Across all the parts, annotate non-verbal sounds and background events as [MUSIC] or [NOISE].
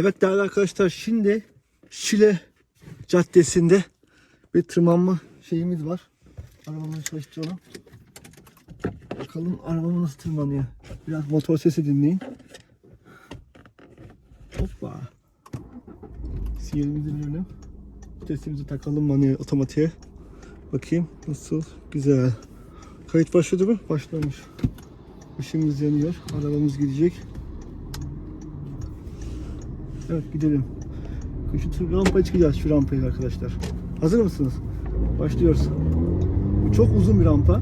Evet değerli arkadaşlar şimdi Şile Caddesi'nde bir tırmanma şeyimiz var. Arabamızı çalıştıralım. Bakalım arabamı nasıl tırmanıyor. Biraz motor sesi dinleyin. Hoppa. Sinyalimizi verelim. Vitesimizi takalım manuel otomatiğe. Bakayım nasıl güzel. Kayıt başladı mı? Başlamış. Işığımız yanıyor. Arabamız gidecek. Evet gidelim. Şu rampaya çıkacağız şu rampaya arkadaşlar. Hazır mısınız? Başlıyoruz. Bu çok uzun bir rampa.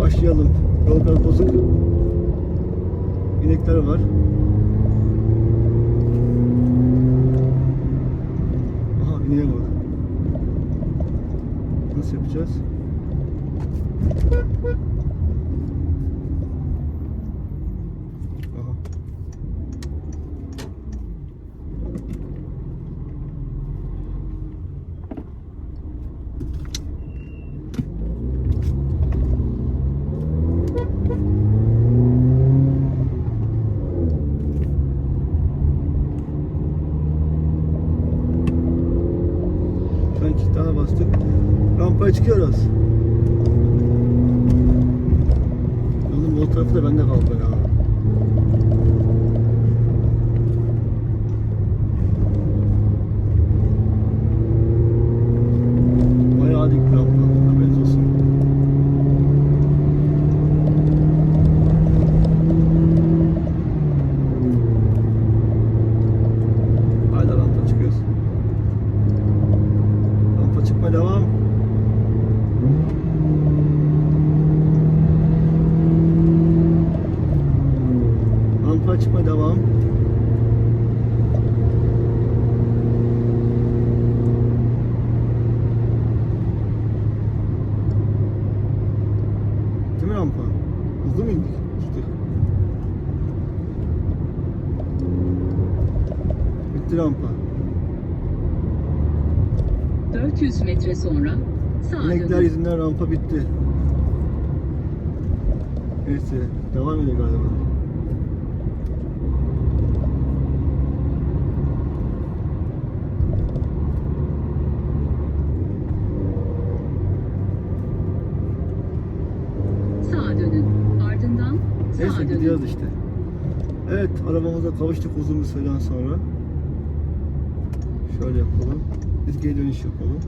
Başlayalım. Yol biraz bozuk. İnekler var. Aha ineğe bak. Nasıl yapacağız? Aha. Şu an iki tane bastık. Rampaya çıkıyoruz. Yolun yol tarafı da bende kaldı ya. Bayağı dik bir rampa. Haberiniz olsun. Hala rampa çıkıyoruz. Rampa çıkma devam. Rampa çıkma devam. Değil mi rampa? Hızlı mı indik? Gitti. Bitti rampa. 400 metre sonra sağa İnekler dönün. yüzünden rampa bitti. Neyse devam ediyor galiba. Sağa dönün. Ardından sağa Neyse dönün. gidiyoruz işte. Evet arabamıza kavuştuk uzun bir süreden sonra. Şöyle yapalım. Biz geri dönüş yapalım.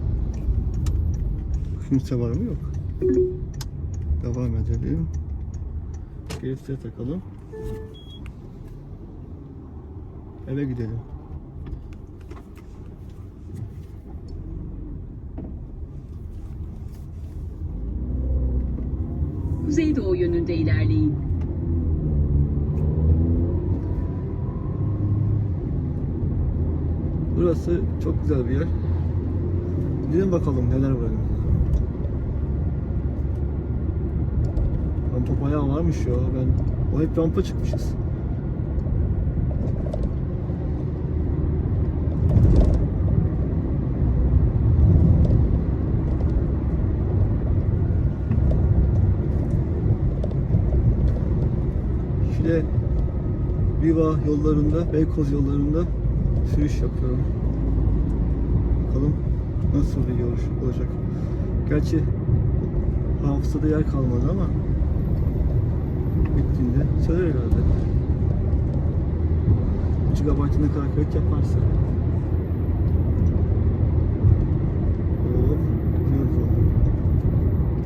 Kimse var mı? Yok. Devam edelim. Gerisine takalım. Eve gidelim. Kuzeydoğu yönünde ilerleyin. Burası çok güzel bir yer. Gidelim bakalım neler var. Rampa bayağı varmış ya. Ben o hep rampa çıkmışız. Şile Viva yollarında, Beykoz yollarında sürüş yapıyorum. Bakalım nasıl bir yol olacak. Gerçi hafızada yer kalmadı ama bittiğinde söyler herhalde. 3 GB'ına kadar kayıt yaparsa. Hop, gidiyoruz oğlum.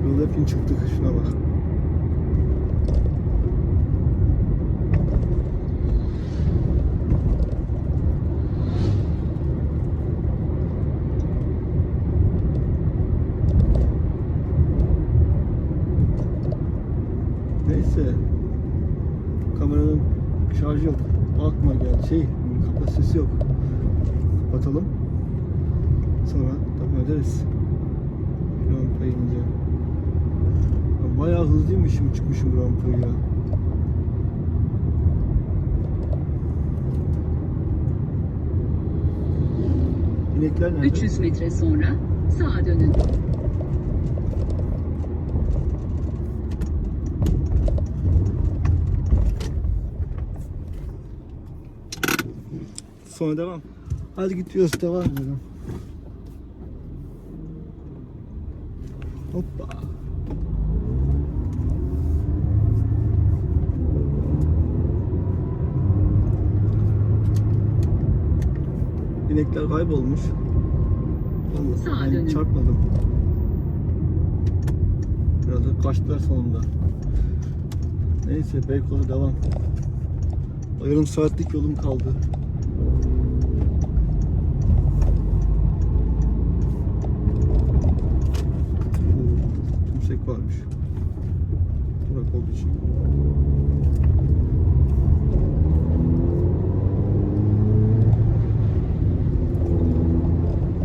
Yolda hep in çıktık şuna bak. atalım. Sonra tam öderiz. Rampa inince. Ya bayağı hızlıymışım çıkmışım rampayı. İnekler nerede? 300 metre sonra sağa dönün. Sonra devam. Hadi gidiyoruz devam edelim. Hoppa. İnekler kaybolmuş. Allah, Sağa ben dönün. çarpmadım. Biraz da kaçtılar sonunda. Neyse Beykoz'a devam. Yarım saatlik yolum kaldı. Oo, Tümsek varmış. Burak olduğu için.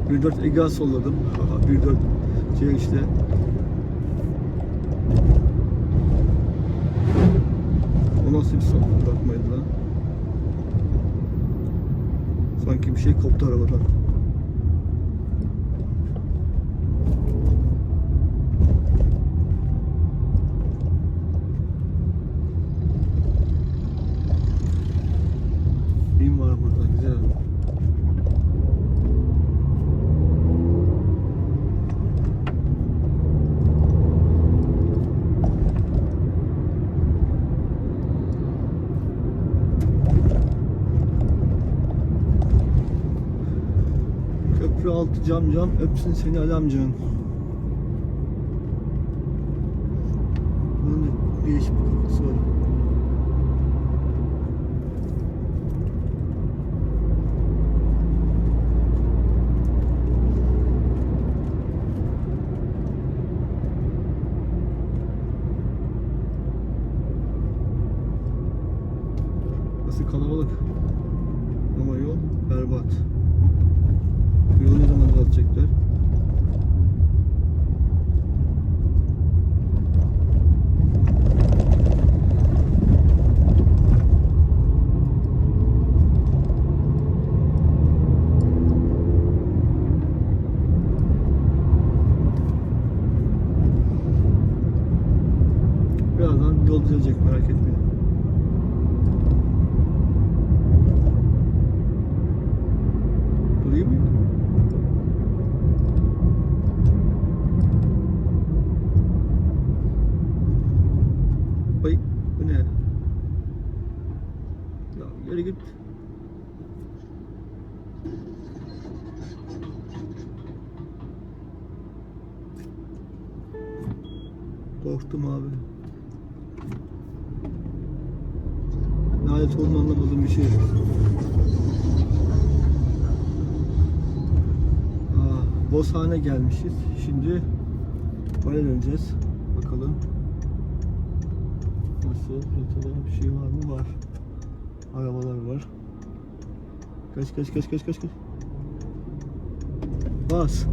Bir dört Ega solladım. Bir dört şey işte. O nasıl bir son bırakmaydı lan? Sanki bir şey koptu arabadan. Bin var burada güzel. Köprü altı cam cam öpsün seni alamcan. Bunun da değişik bir kokusu var. Nasıl kalabalık. Ama yol berbat. Bu yolu ne zaman düzeltecekler? Birazdan yol düzelecek merak etmeyin. Durayım mı? Ay bu ne? Ya geri git. Korktum abi. Lanet olduğunu anlamadığım bir şey. Bozhane gelmişiz. Şimdi buraya döneceğiz. Bakalım. Nasıl? Ortada bir şey var mı? Var. Arabalar var. Kaç kaç kaç kaç kaç kaç. Bas.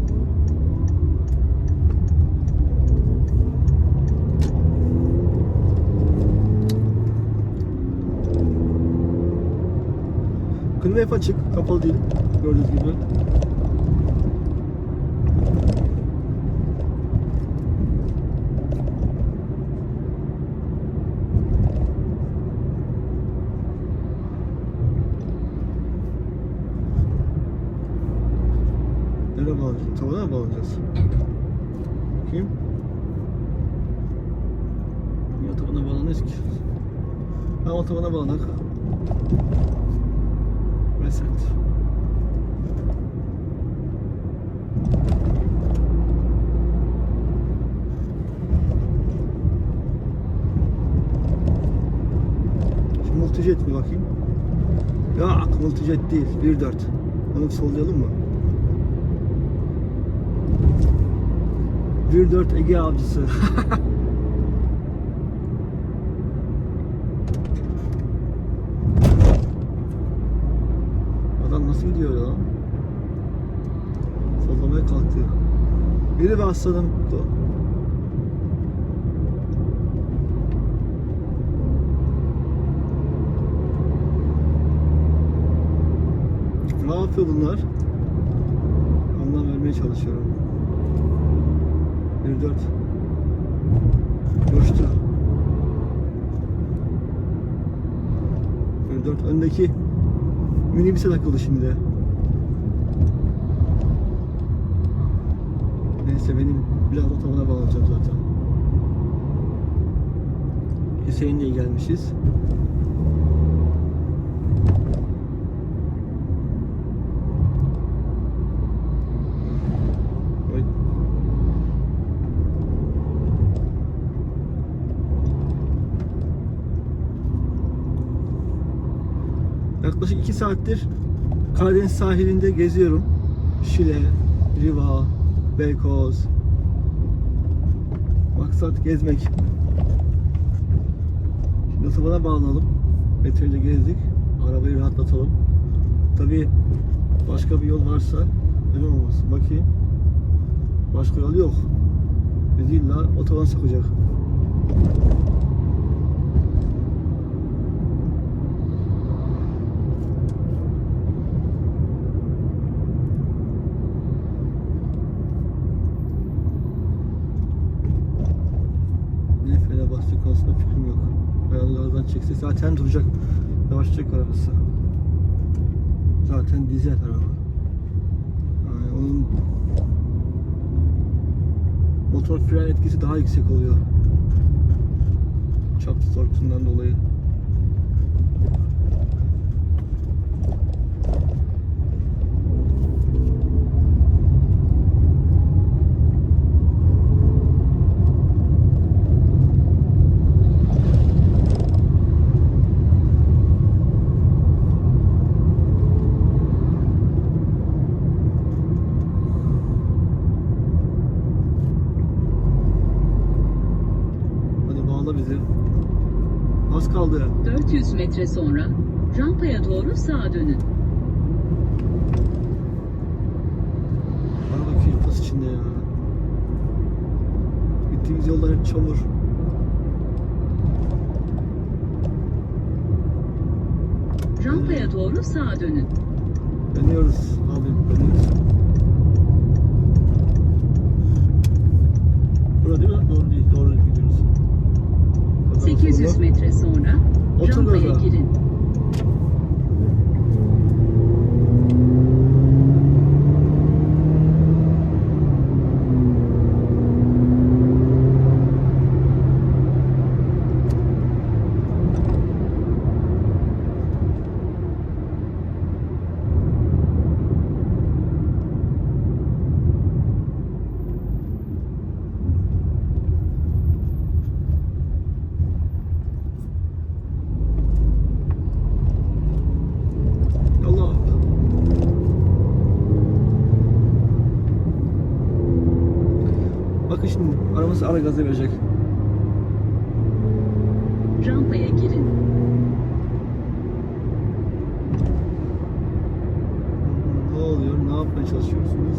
Hep açık, kapalı değil. Gördüğünüz gibi. Şu multijet mi bakayım? Yok multijet değil. 1.4. Onu sollayalım mı? 1.4 Ege avcısı. [LAUGHS] Adam nasıl gidiyor ya? Sollamaya kalktı. Biri be aslanım. Yapıyor bunlar? Anlam vermeye çalışıyorum. 1-4 Coştu 1-4 öndeki Minibüse takıldı şimdi. Neyse benim biraz otobana bağlayacağım zaten. Hüseyin'le gelmişiz. 2 saattir Karadeniz sahilinde geziyorum. Şile, Riva, Beykoz. Maksat gezmek. Şimdi otobana bağlanalım. Metroyla gezdik. Arabayı rahatlatalım. Tabi başka bir yol varsa öyle olmasın. Bakayım. Başka yol yok. Bizi illa otoban sokacak. Zaten duracak. Yavaşlayacak arabası. Zaten dizel araba. Yani onun motor fren etkisi daha yüksek oluyor. Çap torkundan dolayı. Bağla bizi. Az kaldı. 400 metre sonra rampaya doğru sağa dönün. Araba filpas içinde ya. Gittiğimiz yollar hep çamur. Rampaya doğru sağa dönün. Dönüyoruz abi dönüyoruz. Burada değil mi? Doğru değil. Doğru gidiyoruz. Kazan 800 sonra- metre sonra rampaya girin. Allah. Bakın şimdi arabası ara gaza verecek. Rampaya girin. Ne oluyor? Ne yapmaya çalışıyorsunuz?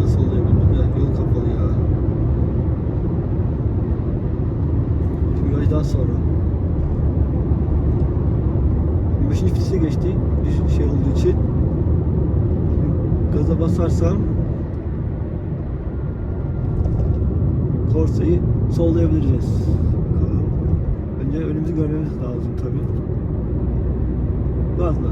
Nasıl oluyor bilmiyorum ya. Yol kapalı ya. Virajdan sonra. 5. vitese geçti. Düz şey olduğu için. Gaza basarsam Corsa'yı sollayabiliriz. Önce önümüzü görmemiz lazım tabi. Gazla.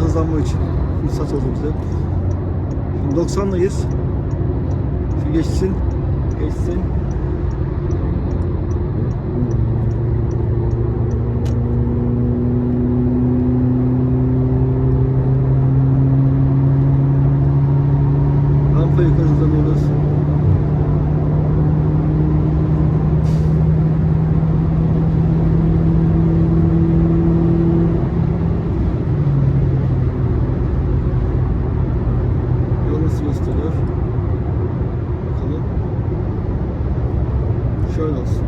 Hızlanma için fırsat oldu bize. Şimdi 90'layız. Şu geçsin. Geçsin. Rampa yukarı hızlanıyoruz. Yol nasıl gösteriyor? Bakalım. Şöyle olsun.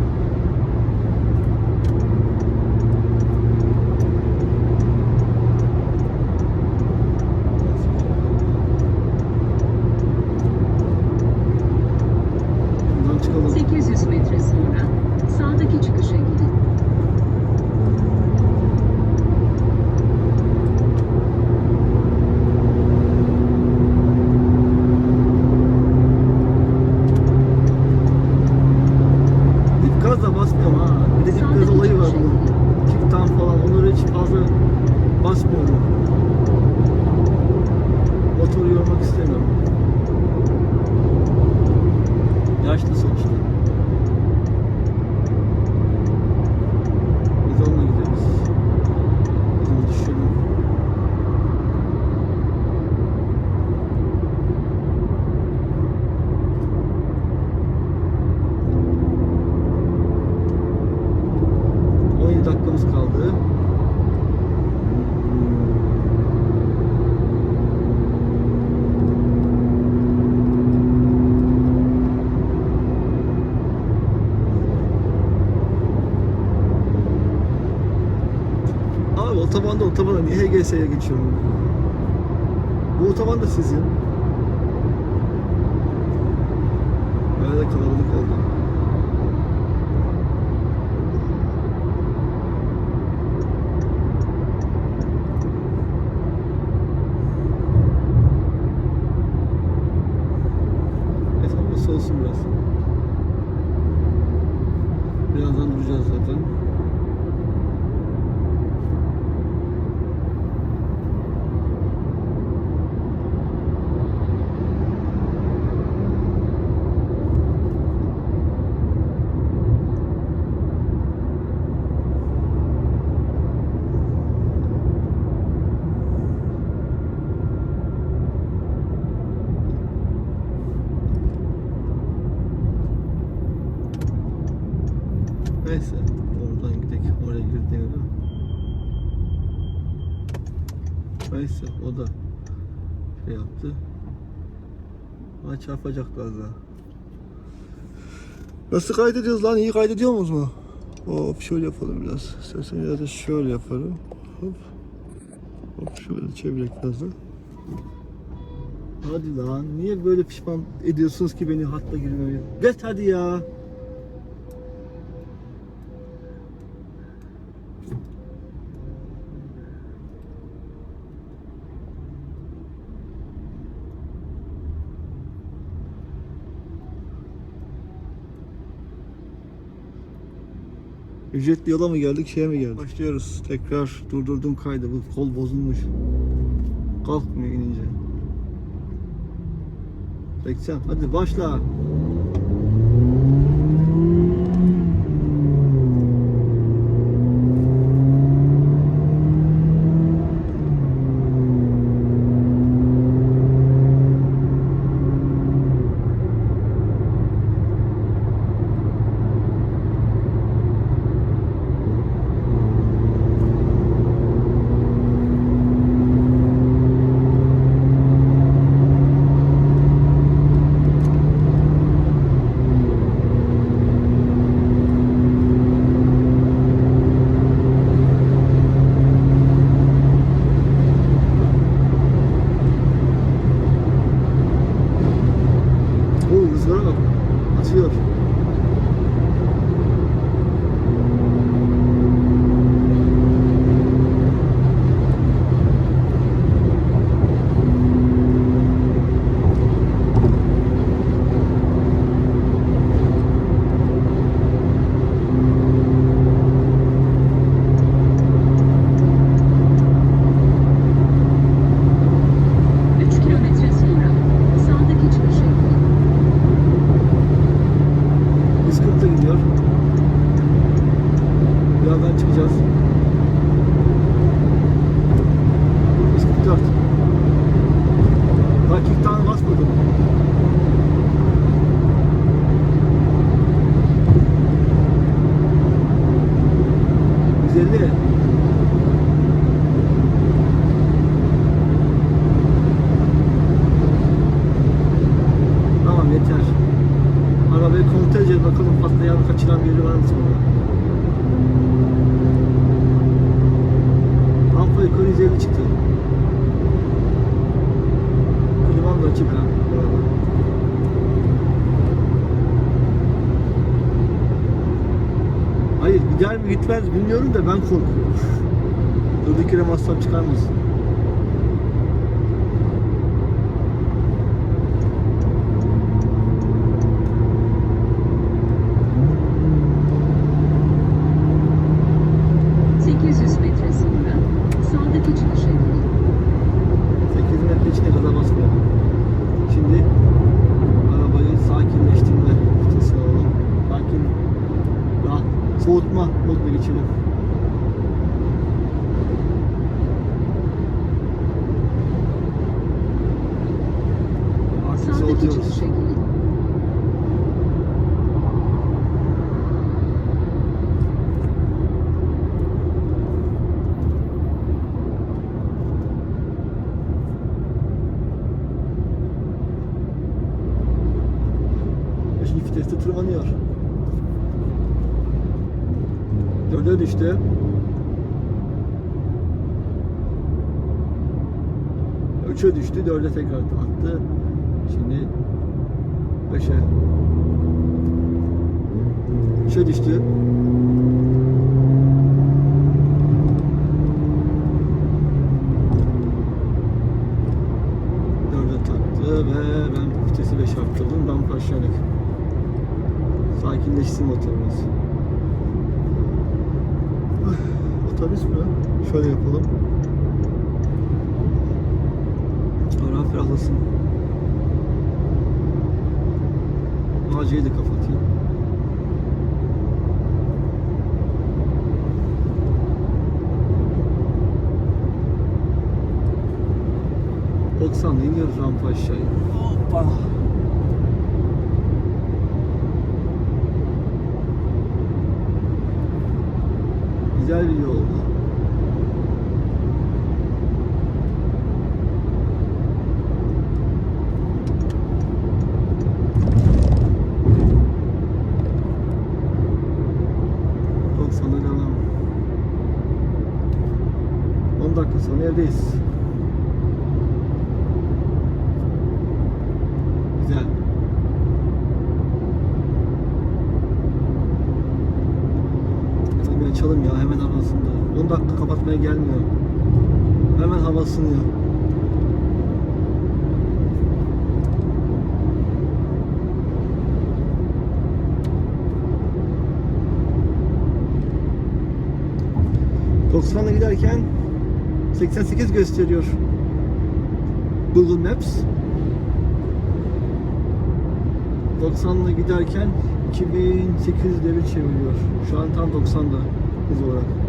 Buradan çıkalım. 800 metre sonra sağdaki çıkışa gidin. Dip gaz da basmıyorum ha. Bir de dip gaz Sağdaki olayı var çıkışa bunun. gidin. Kicktan falan onları hiç fazla basmıyorum. Motoru yormak istemiyorum. Yaşlı sonuçta. Biz onunla gideriz. Hızını düşürelim. ...17 dakikamız kaldı. Abi otobanda otobanda niye HGS'ye geçiyorum? Bu otoban da sizin. Böyle kalabalık oldu. Neyse ama soğusun biraz. Birazdan duracağız zaten. Neyse oradan gidelim oraya girdiğine göre. Neyse o da şey yaptı. Ama çarpacaktı az daha. Nasıl kaydediyoruz lan? İyi kaydediyor muyuz mu? Hop şöyle yapalım biraz. İstersen biraz da şöyle yaparım. Hop. Hop şöyle çevirek biraz da. Hadi lan. Niye böyle pişman ediyorsunuz ki beni hatta girmeye? Get hadi ya. Ücretli yola mı geldik, şeye mi geldik? Başlıyoruz. Tekrar durdurdum kaydı. Bu kol bozulmuş. Kalkmıyor inince. 80. Hadi başla. силами. Edeceğiz bakalım patlayan kaçıran biri var mı sonra. Rampa yukarı 150 çıktı. Klimam da açık ha. Hayır gider mi gitmez bilmiyorum da ben korkuyorum. Durduk yere masraf çıkarmasın. 3'e düştü. 4'e tekrar attı. Şimdi 5'e 3'e düştü. ve ben vitesi 5 arttırdım. Ramp. Sakinleşsin motorumuz. Ah, otobüs mü? Şöyle yapalım. Ara ferahlasın. AC'yi de kapatayım. Doksanla iniyoruz rampa aşağıya. Hoppa. Güzel bir yol. Doksan'a devam. 10 dakika sonra evdeyiz. Güzel. Tabii açalım ya hemen havasında. 10 dakika kapatmaya gelmiyor. Hemen hava ısınıyor. 90'la giderken 88 gösteriyor. Google Maps. 90'la giderken 2800 devir çeviriyor. Şu an tam 90'da hız olarak.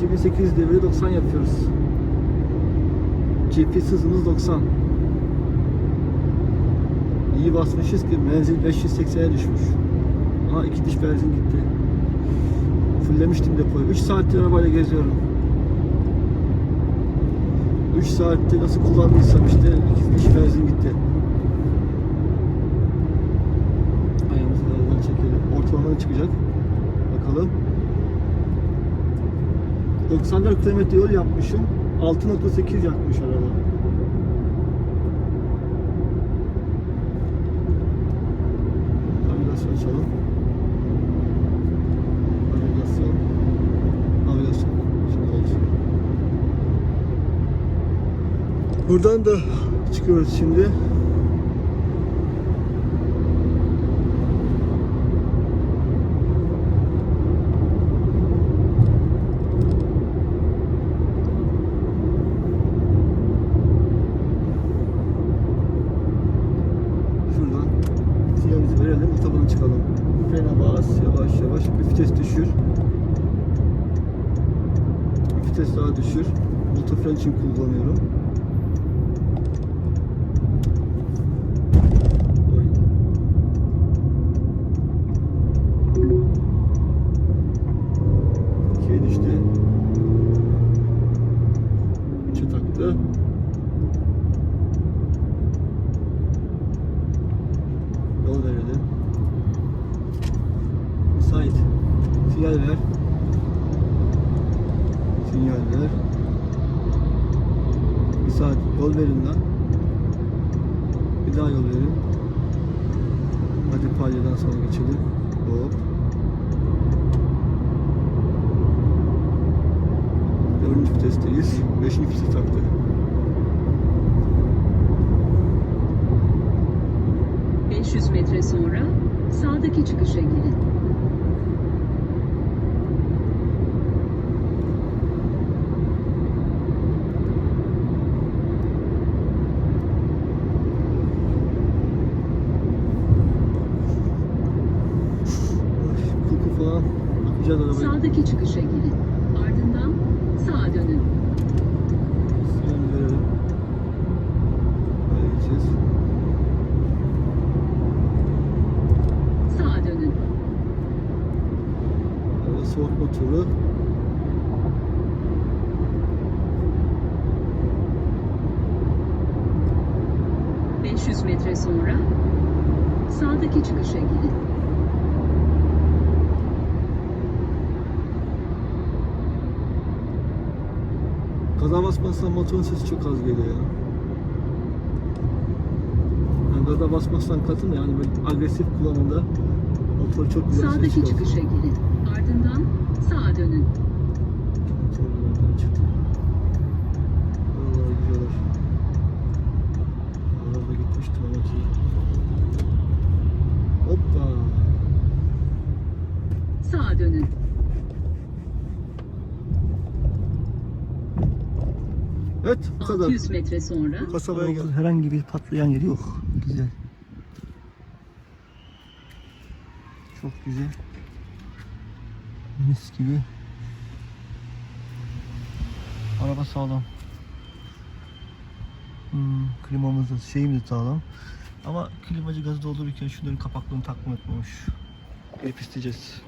2800 deviri 90 yapıyoruz. GPS hızımız 90. İyi basmışız ki menzil 580'e düşmüş. Aha iki diş benzin gitti. Fullemiştim depoyu. 3 saattir arabayla geziyorum. 3 saatte nasıl kullandıysam işte iki diş benzin gitti. Ayağımızı birazdan çekelim. Ortalama çıkacak. Bakalım. 94 kilometre yol yapmışım. 6.8 yakmış araba. Navigasyon açalım. Navigasyon. Navigasyon. Şimdi oldu. Buradan da çıkıyoruz şimdi. Bas, yavaş yavaş bir vites düşür. Bir vites daha düşür. Otofren için kullanıyorum. ...500 metre sonra sağdaki çıkışa girin. Oy, Koku falan. Bakacağız arabaya. Sağdaki çıkışa girin. Ardından sağa dönün. Sinyal verelim. Böyle gideceğiz. Sağa dönün. Araba soğutma turu. ...500 metre sonra sağdaki çıkışa girin. Gaza basmazsan motorun sesi çok az geliyor ya. Yani gaza basmazsan katın yani böyle agresif kullanımda motor çok güzel ses Sağdaki çıkarıyor. çıkışa girin. Ardından sağa dönün. Motorlardan çıktı. Buralara gidiyorlar. Araba gitmiş kilometre. Hoppa. Sağa dönün. Evet bu kadar. 600 metre sonra Kasabaya gel. Herhangi bir patlayan yeri yok. Güzel. Çok güzel. Mis gibi. Araba sağlam. Hmm, klimamız da şeyimiz de sağlam. Ama klimacı gazı doldururken şunların kapaklarını takmayı unutmamış. Gelip isteyeceğiz.